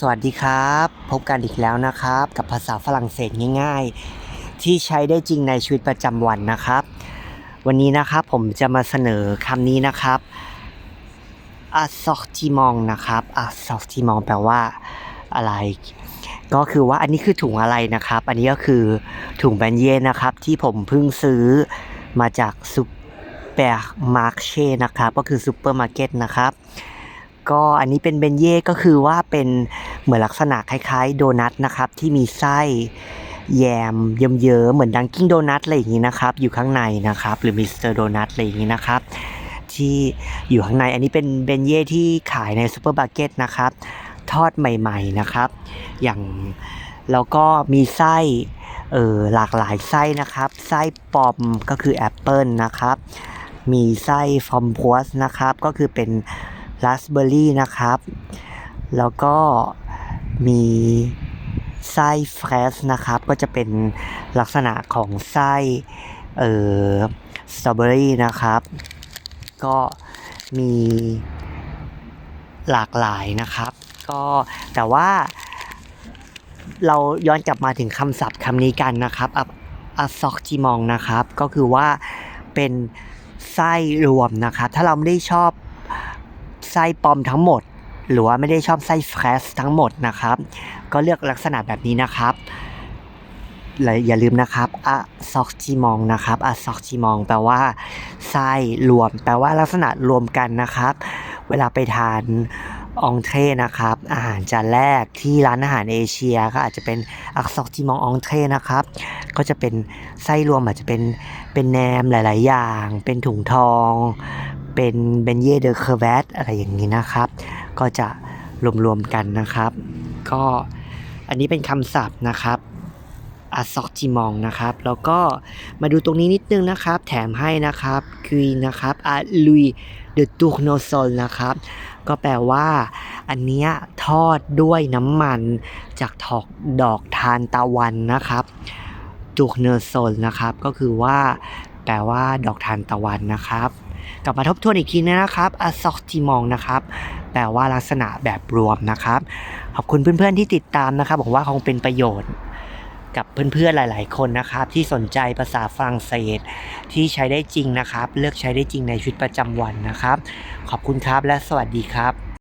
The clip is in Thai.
สวัสดีครับ พบกันอีกแล้วนะครับ กับภาษาฝรั่งเศสง่าย ๆ ที่ใช้ได้จริงในชีวิตประจำวันนะครับ วันนี้นะครับผมจะมาเสนอคำนี้นะครับ assortiment นะครับ assortiment แปลว่าอะไร ก็คือว่าอันนี้คือถุงอะไรนะครับ อันนี้ก็คือถุงแบนเย่นะครับ ที่ผมเพิ่งซื้อมาจากซูเปอร์มาร์เช่นะครับ ก็คือซูเปอร์มาร์เก็ตนะครับ ก็อันนี้เป็นเบนเย่ก็คือว่าเป็นเหมือนลักษณะคล้ายๆ โดนัทนะครับที่มีไส้แยมเยิ้มๆเหมือนดังกิ้งโดนัทอะไรอย่างนี้นะครับ อยู่ข้างในนะครับ หรือมิสเตอร์โดนัทอะไรอย่างนี้นะครับ ที่อยู่ข้างในอันนี้เป็นเบนเย่ที่ขายในซูเปอร์มาร์เก็ตนะครับ ทอดใหม่ๆนะครับ อย่างแล้วก็มีไส้เออหลากหลายไส้นะครับ ไส้ปอมก็คือแอปเปิลนะครับ มีไส้ฟอมพวสนะครับ ก็คือเป็น ราสเบอร์รี่นะครับ แล้วก็มีไส้เฟรชนะครับ ก็จะเป็นลักษณะของไส้เอ่อสตรอเบอรี่นะครับ ก็มีหลากหลายนะครับ ก็แต่ว่าเราย้อนกลับมาถึงคำศัพท์คำนี้กันนะครับอัซอกจิมองนะครับ ก็คือว่าเป็นไส้รวมนะครับ ถ้าเราไม่ได้ชอบ ไส้ปลอมทั้งหมด หรือว่าไม่ได้ชอบไส้เฟรชทั้งหมดนะครับ ก็เลือกลักษณะแบบนี้นะครับและอย่าลืมนะครับอะซอกจิมองนะครับอะซอกจิมอง แปลว่าไส้รวม แปลว่าลักษณะรวมกันนะครับ เวลาไปทานองเทรนะครับ อาหารจานแรกที่ร้านอาหารเอเชียก็อาจจะเป็นอักซอกจิมององเทรนะครับ ก็จะเป็นไส้รวมอาจจะเป็นเป็นแหนมหลาย ๆ อย่าง เป็นถุงทอง เป็นเบนเย่เดอเคอร์เวตอะไรอย่างนี้นะครับ ก็จะรวมๆกันนะครับ ก็อันนี้เป็นคำศัพท์นะครับอัซอกจิมองนะครับ แล้วก็มาดูตรงนี้นิดนึงนะครับ แถมให้นะครับคุยนะครับอะลุยเดอตูโนโซลนะครับ ก็แปลว่าอันเนี้ยทอดด้วยน้ำมันจากถอกดอกทานตะวันนะครับตูเนโซลนะครับ ก็คือว่า แปลว่าดอกทานตะวันนะครับ กลับมาทบทวนอีกทีนะครับ assortiment นะครับ แปลว่าลักษณะแบบรวมนะครับ ขอบคุณเพื่อนๆที่ติดตามนะครับบอกว่าคงเป็นประโยชน์กับเพื่อนๆหลาย ๆ คนนะครับ ที่สนใจภาษาฝรั่งเศส ที่ใช้ได้จริงนะครับ เลือกใช้ได้จริงในชีวิตประจำวันนะครับ ขอบคุณครับและสวัสดีครับ